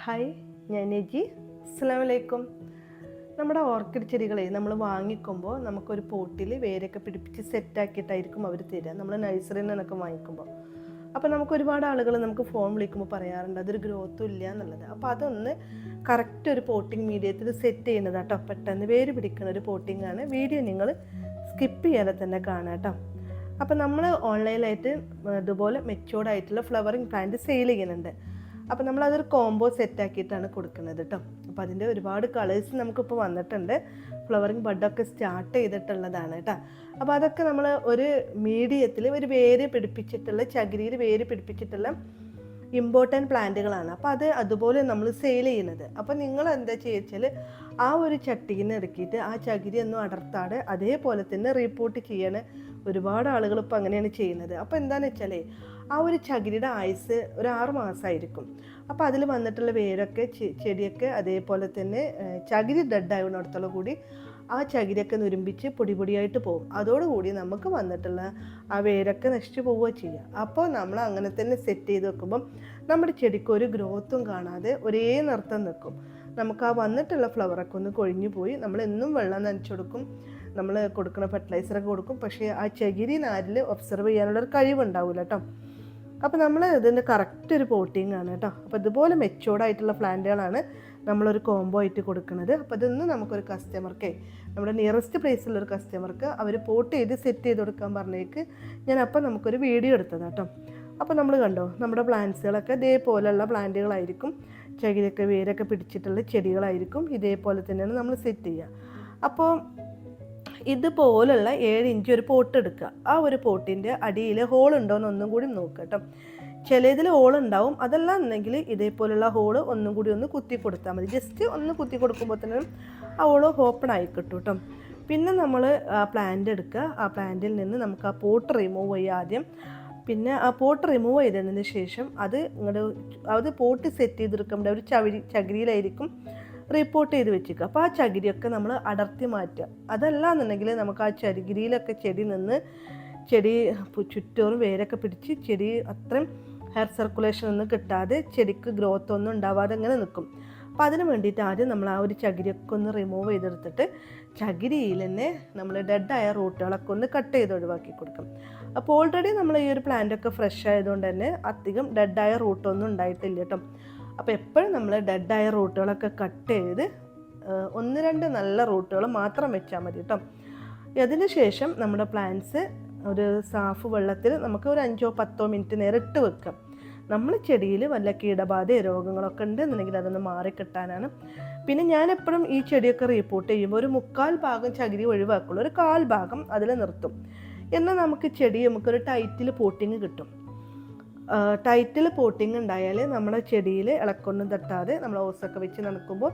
Hi ഞാൻ നജി. അസ്സലാമലൈക്കും. നമ്മുടെ ഓർക്കിഡ് ചെടികളെ നമ്മൾ വാങ്ങിക്കുമ്പോൾ നമുക്കൊരു പോട്ടിൽ വേരൊക്കെ പിടിപ്പിച്ച് സെറ്റാക്കിയിട്ടായിരിക്കും അവർ തരിക. നമ്മൾ നഴ്സറിയിൽ നിന്നൊക്കെ വാങ്ങിക്കുമ്പോൾ. അപ്പോൾ നമുക്ക് ഒരുപാട് ആളുകൾ നമുക്ക് ഫോൺ വിളിക്കുമ്പോൾ പറയാറുണ്ട് അതൊരു ഗ്രോത്തും ഇല്ല എന്നുള്ളത്. അപ്പോൾ അതൊന്ന് കറക്റ്റ് ഒരു പോട്ടിങ് മീഡിയത്തിൽ സെറ്റ് ചെയ്യുന്നത് കേട്ടോ. പെട്ടെന്ന് വേര് പിടിക്കുന്ന ഒരു പോട്ടിംഗ് ആണ്. വീഡിയോ നിങ്ങൾ സ്കിപ്പ് ചെയ്യാതെ തന്നെ കാണാം കേട്ടോ. അപ്പോൾ നമ്മൾ ഓൺലൈനായിട്ട് ഇതുപോലെ മെച്ചോർഡ് ആയിട്ടുള്ള ഫ്ലവറിങ് പ്ലാന്റ് സെയിൽ ചെയ്യുന്നുണ്ട്. അപ്പോൾ നമ്മൾ അതൊരു കോംബോ സെറ്റ് ആക്കിയിട്ടാണ് കൊടുക്കുന്നത് കേട്ടോ അപ്പോൾ അതിന്റെ ഒരുപാട് കളേഴ്സ് നമുക്കിപ്പോൾ വന്നിട്ടുണ്ട്. ഫ്ലവറിങ് ബഡൊക്കെ സ്റ്റാർട്ട് ചെയ്തിട്ടുള്ളതാണ് കേട്ടോ അപ്പോൾ അതൊക്കെ നമ്മൾ ഒരു മീഡിയത്തിൽ ഒരു വേര് പിടിപ്പിച്ചിട്ടുള്ള ചകിരിയിൽ വേര് പിടിപ്പിച്ചിട്ടുള്ള ഇമ്പോർട്ടന്റ് പ്ലാന്റുകളാണ് അപ്പോൾ അത് അതുപോലെ നമ്മൾ സെയിൽ ചെയ്യുന്നത്. അപ്പോൾ നിങ്ങൾ എന്താ ചെയ്യുവെച്ചാൽ ആ ഒരു ചട്ടീനെ ഇറക്കിയിട്ട് ആ ചകിരി ഒന്നും അടർത്താതെ അതേപോലെ തന്നെ റീപ്പോർട്ട് ചെയ്യാണ്. ഒരുപാട് ആളുകൾ ഇപ്പോൾ അങ്ങനെയാണ് ചെയ്യുന്നത്. അപ്പോൾ എന്താണെന്ന് വെച്ചാലേ ആ ഒരു ചകിരിയുടെ ആയുസ് ഒരു ആറ് മാസമായിരിക്കും അപ്പോൾ അതിൽ വന്നിട്ടുള്ള വേരൊക്കെ ചെടിയൊക്കെ അതേപോലെ തന്നെ ചകിരി ഡെഡ് ആവുന്നിടത്തോളം കൂടി ആ ചകിരിയൊക്കെ നുരുമ്പിച്ച് പൊടി പൊടിയായിട്ട് പോകും. അതോടുകൂടി നമുക്ക് വന്നിട്ടുള്ള ആ വേരൊക്കെ നശിച്ചു പോവുകയോ ചെയ്യുക. അപ്പോൾ നമ്മൾ അങ്ങനെ തന്നെ സെറ്റ് ചെയ്ത് വെക്കുമ്പം നമ്മുടെ ചെടിക്ക് ഒരു ഗ്രോത്തും കാണാതെ ഒരേ നൃത്തം നിൽക്കും. നമുക്ക് ആ വന്നിട്ടുള്ള ഫ്ലവറൊക്കെ ഒന്ന് കൊഴിഞ്ഞു പോയി നമ്മൾ എന്നും വെള്ളം നനച്ചു കൊടുക്കും. നമ്മൾ കൊടുക്കുന്ന ഫെർട്ടിലൈസറൊക്കെ കൊടുക്കും. പക്ഷേ ആ ചകിരി നാരിൽ ഒബ്സർവ് ചെയ്യാനുള്ളൊരു കഴിവുണ്ടാവില്ല കേട്ടോ. അപ്പോൾ നമ്മൾ ഇതിന്റെ കറക്റ്റ് ഒരു പോട്ടിങ് ആണ് കേട്ടോ. അപ്പോൾ ഇതുപോലെ മെച്ചോർഡായിട്ടുള്ള പ്ലാന്റുകളാണ് നമ്മളൊരു കോംബോ ആയിട്ട് കൊടുക്കുന്നത്. അപ്പോൾ ഇതൊന്ന് നമുക്കൊരു കസ്റ്റമർക്ക് നമ്മുടെ നിയറസ്റ്റ് പ്ലേസിലുള്ള ഒരു കസ്റ്റമർക്ക് അവർ പോട്ട് ചെയ്ത് സെറ്റ് ചെയ്ത് കൊടുക്കാൻ പറഞ്ഞേക്ക് ഞാൻ അപ്പോൾ നമുക്കൊരു വീഡിയോ എടുത്തത് കേട്ടോ. അപ്പോൾ നമ്മൾ കണ്ടോ നമ്മുടെ പ്ലാന്റ്സുകളൊക്കെ ഇതേപോലെയുള്ള പ്ലാന്റുകളായിരിക്കും. ചകിരിയൊക്കെ വേരൊക്കെ പിടിച്ചിട്ടുള്ള ചെടികളായിരിക്കും ഇതേപോലെ തന്നെയാണ് നമ്മൾ സെറ്റ് ചെയ്യുക. അപ്പോൾ ഇതുപോലുള്ള ഏഴ് ഇഞ്ച് ഒരു പോട്ട് എടുക്കുക. ആ ഒരു പോട്ടിന്റെ അടിയിൽ ഹോൾ ഉണ്ടോ എന്ന് ഒന്നും കൂടി നോക്കുക കേട്ടോ. ചിലതിൽ ഹോൾ ഉണ്ടാവും. അതല്ല എന്നെങ്കിൽ ഇതേപോലുള്ള ഹോൾ ഒന്നും കൂടി ഒന്ന് കുത്തി കൊടുത്താൽ മതി. ജസ്റ്റ് ഒന്ന് കുത്തി കൊടുക്കുമ്പോൾ തന്നെ ആ ഹോൾ ഓപ്പൺ ആയി കിട്ടും കേട്ടോ. പിന്നെ നമ്മൾ പ്ലാന്റ് എടുക്കുക. ആ പ്ലാന്റിൽ നിന്ന് നമുക്ക് ആ പോട്ട് റിമൂവ് ചെയ്യുക ആദ്യം. പിന്നെ ആ പോട്ട് റിമൂവ് ചെയ്തതിന് ശേഷം അത് നിങ്ങളുടെ അത് പോട്ട് സെറ്റ് ചെയ്തെടുക്കുമ്പോൾ ഒരു ചവിരി ചകിരിയിലായിരിക്കും. റിപ്പോർട്ട് ചെയ്ത് വെച്ചേക്കുക അപ്പോൾ ആ ചകിരിയൊക്കെ നമ്മൾ അടർത്തി മാറ്റുക. അതല്ല എന്നുണ്ടെങ്കിൽ നമുക്ക് ആ ചകിരിയിലൊക്കെ ചെടി നിന്ന് ചെടി ചുറ്റോറും വേരൊക്കെ പിടിച്ച് ചെടി അത്രയും ഹെയർ സർക്കുലേഷൻ ഒന്നും കിട്ടാതെ ചെടിക്ക് ഗ്രോത്ത് ഒന്നും ഉണ്ടാവാതെ ഇങ്ങനെ നിൽക്കും. അപ്പോൾ അതിന് വേണ്ടിയിട്ട് ആദ്യം നമ്മൾ ആ ഒരു ചകിരിയൊക്കെ ഒന്ന് റിമൂവ് ചെയ്തെടുത്തിട്ട് ചകിരിയിൽ തന്നെ നമ്മൾ ഡെഡായ റൂട്ടുകളൊക്കെ ഒന്ന് കട്ട് ചെയ്ത് ഒഴിവാക്കി കൊടുക്കും. അപ്പോൾ ഓൾറെഡി നമ്മൾ ഈ ഒരു പ്ലാന്റ് ഒക്കെ ഫ്രഷ് ആയതുകൊണ്ട് തന്നെ അധികം ഡെഡായ റൂട്ടൊന്നും ഉണ്ടായിട്ടില്ല കേട്ടോ. അപ്പോൾ എപ്പോഴും നമ്മൾ ഡെഡായ റൂട്ടുകളൊക്കെ കട്ട് ചെയ്ത് ഒന്ന് രണ്ട് നല്ല റൂട്ടുകൾ മാത്രം വെച്ചാൽ മതി കേട്ടോ അതിന് ശേഷം നമ്മുടെ പ്ലാന്റ്സ് ഒരു സാഫ് വെള്ളത്തിൽ നമുക്ക് ഒരു അഞ്ചോ പത്തോ മിനിറ്റ് നേരം ഇട്ട് വെക്കാം. നമ്മൾ ചെടിയിൽ വല്ല കീടബാധയോ രോഗങ്ങളൊക്കെ ഉണ്ട് എന്നുണ്ടെങ്കിൽ അതൊന്ന് മാറിക്കിട്ടാനാണ്. പിന്നെ ഞാൻ എപ്പോഴും ഈ ചെടിയൊക്കെ റീപ്പോർട്ട് ചെയ്യുമ്പോൾ ഒരു മുക്കാൽ ഭാഗം ചകിരി ഒഴിവാക്കുള്ളൂ. ഒരു കാൽ ഭാഗം അതിൽ നിർത്തും. എന്നാൽ നമുക്ക് ചെടി നമുക്കൊരു ടൈറ്റിൽ പോട്ടിങ് കിട്ടും. ടൈറ്റിൽ പോട്ടിങ് ഉണ്ടായാൽ നമ്മുടെ ചെടിയിൽ ഇളക്കൊന്നും തട്ടാതെ നമ്മൾ ഓസൊക്കെ വെച്ച് നടക്കുമ്പോൾ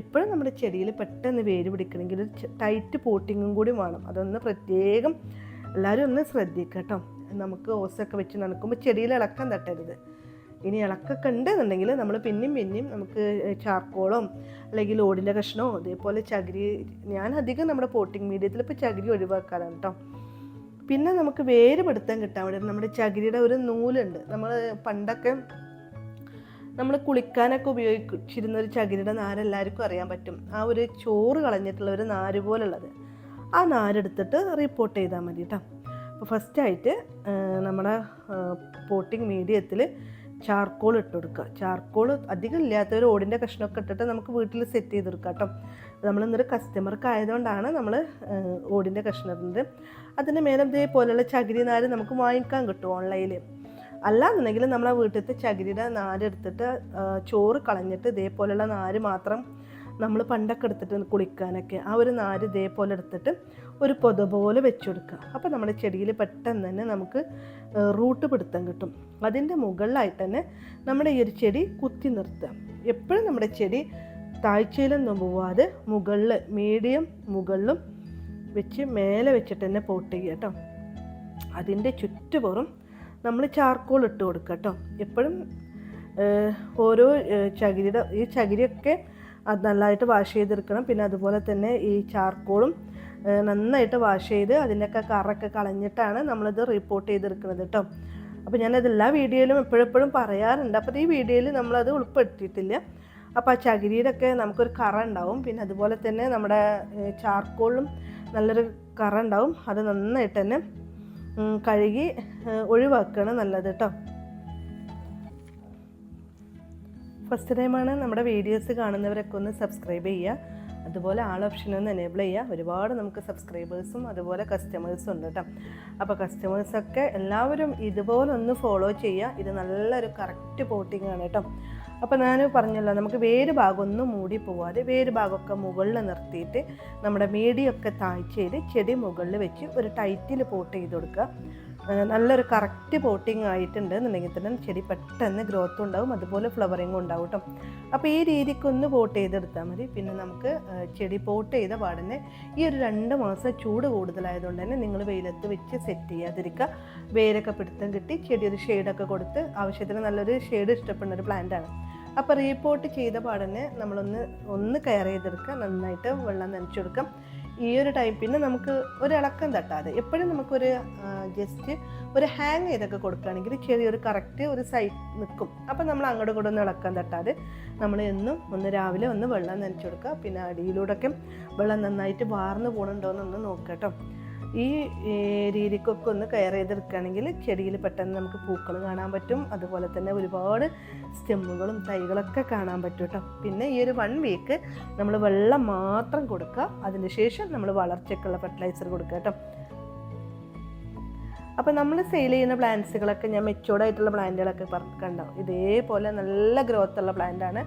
ഇപ്പോഴും നമ്മുടെ ചെടിയിൽ പെട്ടെന്ന് വേര് പിടിക്കണമെങ്കിൽ ഒരു ടൈറ്റ് പോട്ടിങ്ങും കൂടി വേണം. അതൊന്ന് പ്രത്യേകം എല്ലാവരും ഒന്ന് ശ്രദ്ധിക്കട്ടോ നമുക്ക് ഓസൊക്കെ വെച്ച് നടക്കുമ്പോൾ ചെടിയിൽ ഇളക്കം തട്ടരുത്. ഇനി ഇളക്കൊക്കെ ഉണ്ടെന്നുണ്ടെങ്കിൽ നമ്മൾ പിന്നെയും പിന്നെയും നമുക്ക് ചാക്കോളോ അല്ലെങ്കിൽ ഓടിന്റെ കഷ്ണമോ അതേപോലെ ചകിരി ഞാൻ അധികം നമ്മുടെ പോട്ടിങ് മീഡിയത്തിൽ ഇപ്പോൾ ചകിരി ഒഴിവാക്കാറാണ് കേട്ടോ. പിന്നെ നമുക്ക് വേര് പിടുത്തം കിട്ടാൻ വേണ്ടി നമ്മുടെ ചകിരിയുടെ ഒരു നൂലുണ്ട്. നമ്മൾ പണ്ടൊക്കെ നമ്മൾ കുളിക്കാനൊക്കെ ഉപയോഗിച്ചിരുന്ന ഒരു ചകിരിയുടെ നാര് എല്ലാവർക്കും അറിയാൻ പറ്റും. ആ ഒരു ചോറ് കളഞ്ഞിട്ടുള്ള ഒരു നാര് പോലുള്ളത്. ആ നാരെടുത്തിട്ട് റിപ്പോർട്ട് ചെയ്താൽ മതി കേട്ടോ അപ്പോൾ ഫസ്റ്റായിട്ട് നമ്മുടെ പോട്ടിംഗ് മീഡിയത്തിൽ ചാർക്കോൾ ഇട്ട് കൊടുക്കുക. ചാർക്കോൾ അധികം ഇല്ലാത്ത ഒരു ഓടിന്റെ കഷ്ണമൊക്കെ ഇട്ടിട്ട് നമുക്ക് വീട്ടിൽ സെറ്റ് ചെയ്ത് കൊടുക്കാം കേട്ടോ. നമ്മൾ ഇന്നൊരു കസ്റ്റമർക്ക് ആയതുകൊണ്ടാണ് നമ്മൾ ഓടിന്റെ കഷ്ണം ഇടുന്നത്. അതിന് മേലെ ഇതേപോലെയുള്ള ചകിരി നാര് നമുക്ക് വാങ്ങിക്കാൻ കിട്ടും ഓൺലൈനിൽ അല്ലാന്നുണ്ടെങ്കിൽ നമ്മളെ വീട്ടിലത്തെ ചകിരിയുടെ നാര് എടുത്തിട്ട് ചോറ് കളഞ്ഞിട്ട് ഇതേപോലെയുള്ള നാര് മാത്രം നമ്മൾ പണ്ടൊക്കെ എടുത്തിട്ട് കുളിക്കാനൊക്കെ ആ ഒരു നാര് ഇതേപോലെ എടുത്തിട്ട് ഒരു പൊത പോലെ വെച്ച് കൊടുക്കുക അപ്പോൾ നമ്മുടെ ചെടിയിൽ പെട്ടെന്ന് തന്നെ നമുക്ക് റൂട്ട് പിടുത്തം കിട്ടും. അതിന്റെ മുകളിലായിട്ട് തന്നെ നമ്മുടെ ഈ ഒരു ചെടി കുത്തി നിർത്തുക. എപ്പോഴും നമ്മുടെ ചെടി താഴ്ചയിലൊന്നും പോവാതെ മുകളിൽ മീഡിയം മുകളിലും വെച്ച് മേലെ വെച്ചിട്ട് തന്നെ പോട്ട് ചെയ്യുക കേട്ടോ. അതിന്റെ ചുറ്റുപുറം നമ്മൾ ചാർക്കോൾ ഇട്ട് കൊടുക്കുക കേട്ടോ. എപ്പോഴും ഓരോ ചകിരിയുടെ ഈ ചകിരിയൊക്കെ അത് നല്ലതായിട്ട് വാഷ് ചെയ്തെടുക്കണം. പിന്നെ അതുപോലെ തന്നെ ഈ ചാർക്കോളും നന്നായിട്ട് വാഷ് ചെയ്ത് അതിന്റെയൊക്കെ കറൊക്കെ കളഞ്ഞിട്ടാണ് നമ്മളിത് റിപ്പോർട്ട് ചെയ്തെടുക്കുന്നത് കേട്ടോ അപ്പോൾ ഞാനത് എല്ലാ വീഡിയോയിലും എപ്പോഴെപ്പോഴും പറയാറുണ്ട്. അപ്പോൾ ഈ വീഡിയോയിൽ നമ്മളത് ഉൾപ്പെടുത്തിയിട്ടില്ല. അപ്പോൾ ആ ചകിരിയിലൊക്കെ നമുക്കൊരു കറ ഉണ്ടാവും. പിന്നെ അതുപോലെ തന്നെ നമ്മുടെ ചാർക്കോളിലും നല്ലൊരു കറ ഉണ്ടാവും. അത് നന്നായിട്ട് തന്നെ കഴുകി ഒഴിവാക്കുകയാണ് നല്ലത് കേട്ടോ ഫസ്റ്റ് ടൈമാണ് നമ്മുടെ വീഡിയോസ് കാണുന്നവരൊക്കെ ഒന്ന് സബ്സ്ക്രൈബ് ചെയ്യുക. അതുപോലെ ആൾ ഓപ്ഷൻ ഒന്ന് എനേബിൾ ചെയ്യുക. ഒരുപാട് നമുക്ക് സബ്സ്ക്രൈബേഴ്സും അതുപോലെ കസ്റ്റമേഴ്സും ഉണ്ട് കേട്ടോ. അപ്പോൾ കസ്റ്റമേഴ്സൊക്കെ എല്ലാവരും ഇതുപോലെ ഒന്ന് ഫോളോ ചെയ്യുക. ഇത് നല്ലൊരു കറക്റ്റ് പോട്ടിംഗ് ആണ് കേട്ടോ. അപ്പോൾ ഞാൻ പറഞ്ഞല്ലോ നമുക്ക് വേര് ഭാഗം ഒന്നും മൂടി പോവാതെ വേര് ഭാഗമൊക്കെ മുകളിൽ നിർത്തിയിട്ട് നമ്മുടെ മീഡിയൊക്കെ താഴ്ചയിൽ ചെടി മുകളിൽ വെച്ച് ഒരു ടൈറ്റിൽ പോട്ട് ചെയ്ത് കൊടുക്കുക. നല്ലൊരു കറക്റ്റ് പോട്ടിങ് ആയിട്ടുണ്ട് എന്നുണ്ടെങ്കിൽ തന്നെ ചെടി പെട്ടെന്ന് ഗ്രോത്ത് ഉണ്ടാവും അതുപോലെ ഫ്ലവറിങ്ങും ഉണ്ടാവും കേട്ടോ. അപ്പോൾ ഈ രീതിക്ക് ഒന്ന് പോട്ട് ചെയ്തെടുത്താൽ മതി. പിന്നെ നമുക്ക് ചെടി പോട്ട് ചെയ്ത പാടന്നെ ഈ ഒരു രണ്ട് മാസം ചൂട് കൂടുതലായതുകൊണ്ട് തന്നെ നിങ്ങൾ വെയിലത്ത് വെച്ച് സെറ്റ് ചെയ്യാതിരിക്കുക. വേരൊക്കെ പിടുത്തം കിട്ടി ചെടി ഒരു ഷെയ്ഡൊക്കെ കൊടുത്ത് ആവശ്യത്തിന് നല്ലൊരു ഷെയ്ഡ് ഇഷ്ടപ്പെടുന്ന ഒരു പ്ലാന്റ് ആണ്. അപ്പോൾ റീപോർട്ട് ചെയ്ത പാടന്നെ നമ്മളൊന്ന് ഒന്ന് കെയർ ചെയ്തെടുക്കുക. നന്നായിട്ട് വെള്ളം നനച്ചു കൊടുക്കാം ഈ ഒരു ടൈം പിന്നെ നമുക്ക് ഒരു ഇളക്കം തട്ടാതെ എപ്പോഴും നമുക്കൊരു ജസ്റ്റ് ഒരു ഹാങ് ചെയ്തൊക്കെ കൊടുക്കുകയാണെങ്കിൽ ചെറിയൊരു കറക്റ്റ് ഒരു സൈഡ് നിൽക്കും. അപ്പം നമ്മൾ അങ്ങോട്ട് കൂടെ ഒന്ന് ഇളക്കം തട്ടാതെ നമ്മൾ എന്നും ഒന്ന് രാവിലെ ഒന്ന് വെള്ളം നനച്ചു കൊടുക്കുക. പിന്നെ അടിയിലൂടെയൊക്കെ വെള്ളം നന്നായിട്ട് വാർന്നു പോകണുണ്ടോയെന്നൊന്ന് നോക്കാം കേട്ടോ. ഈ രീതിക്കൊക്കെ ഒന്ന് കെയർ ചെയ്തെടുക്കുകയാണെങ്കിൽ ചെടിയിൽ പെട്ടെന്ന് നമുക്ക് പൂക്കൾ കാണാൻ പറ്റും. അതുപോലെ തന്നെ ഒരുപാട് സ്റ്റെമ്മുകളും തൈകളൊക്കെ കാണാൻ പറ്റും കേട്ടോ. പിന്നെ ഈ ഒരു വൺ വീക്ക് നമ്മൾ വെള്ളം മാത്രം കൊടുക്കുക. അതിന് ശേഷം നമ്മൾ വളർച്ചയ്ക്കുള്ള ഫെർട്ടിലൈസർ കൊടുക്കുക കേട്ടോ. അപ്പോൾ നമ്മൾ സെയിൽ ചെയ്യുന്ന പ്ലാന്റ്സുകളൊക്കെ ഞാൻ മെച്ചോർഡായിട്ടുള്ള പ്ലാന്റുകളൊക്കെ കണ്ടോ? ഇതേപോലെ നല്ല ഗ്രോത്ത് ഉള്ള പ്ലാന്റാണ്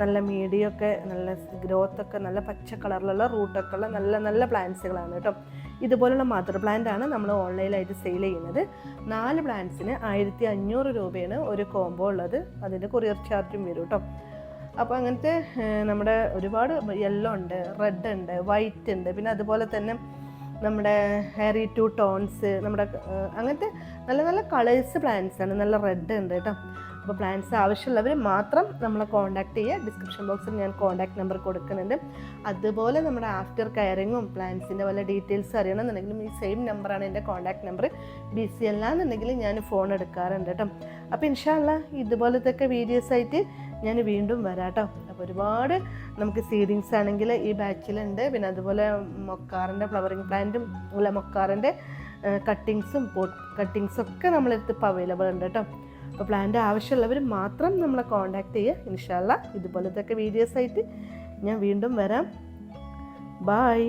നല്ല മീഡിയൊക്കെ നല്ല ഗ്രോത്തൊക്കെ നല്ല പച്ച കളറിലുള്ള റൂട്ടൊക്കെ ഉള്ള നല്ല നല്ല പ്ലാന്റ്സുകളാണ് കേട്ടോ. ഇതുപോലുള്ള മദർ പ്ലാന്റ് ആണ് നമ്മൾ ഓൺലൈനായിട്ട് സെയിൽ ചെയ്യുന്നത്. നാല് പ്ലാന്റ്സിന് ആയിരത്തി അഞ്ഞൂറ് രൂപയാണ് ഒരു കോംബോ ഉള്ളത്. അതിന്റെ കൊറിയർ ചാർജും വരും കേട്ടോ. അപ്പോൾ അങ്ങനത്തെ നമ്മുടെ ഒരുപാട് യെല്ലോ ഉണ്ട് റെഡ് ഉണ്ട് വൈറ്റ് ഉണ്ട്. പിന്നെ അതുപോലെ തന്നെ നമ്മുടെ ഹെറി ടു ടോൺസ് നമ്മുടെ അങ്ങനത്തെ നല്ല നല്ല കളേഴ്സ് പ്ലാന്റ്സ് ആണ്. നല്ല റെഡ് ഉണ്ട് കേട്ടോ. അപ്പോൾ പ്ലാന്റ്സ് ആവശ്യമുള്ളവർ മാത്രം നമ്മളെ കോൺടാക്ട് ചെയ്യുക. ഡിസ്ക്രിപ്ഷൻ ബോക്സിൽ ഞാൻ കോൺടാക്ട് നമ്പർ കൊടുക്കുന്നുണ്ട്. അതുപോലെ നമ്മുടെ ആഫ്റ്റർ കെയറിങ്ങും പ്ലാന്റ്സിന്റെ വല്ല ഡീറ്റെയിൽസ് അറിയണമെന്നുണ്ടെങ്കിലും ഈ സെയിം നമ്പറാണ് എന്റെ കോൺടാക്ട് നമ്പർ ബി സി അല്ലാന്നുണ്ടെങ്കിൽ ഞാൻ ഫോൺ എടുക്കാറുണ്ട് കേട്ടോ. അപ്പോൾ ഇൻഷാല്ല ഇതുപോലത്തെ വീഡിയോസ് ആയിട്ട് ഞാൻ വീണ്ടും വരാട്ടോ. അപ്പോൾ ഒരുപാട് നമുക്ക് സീഡിങ്സ് ആണെങ്കിൽ ഈ ബാച്ചിലുണ്ട് പിന്നെ അതുപോലെ മൊക്കാറിന്റെ ഫ്ലവറിങ് പ്ലാന്റും അല്ല മൊക്കാറിന്റെ കട്ടിങ്സും പോട്ട് കട്ടിങ്സും ഒക്കെ നമ്മളെടുത്ത് ഇപ്പോൾ അവൈലബിൾ ഉണ്ട് കേട്ടോ അപ്പോൾ പ്ലാന്റ് ആവശ്യമുള്ളവർ മാത്രം നമ്മളെ കോൺടാക്ട് ചെയ്യുക ഇൻഷാല്ല ഇതുപോലത്തെ വീഡിയോസ് ആയിട്ട് ഞാൻ വീണ്ടും വരാം. ബായ്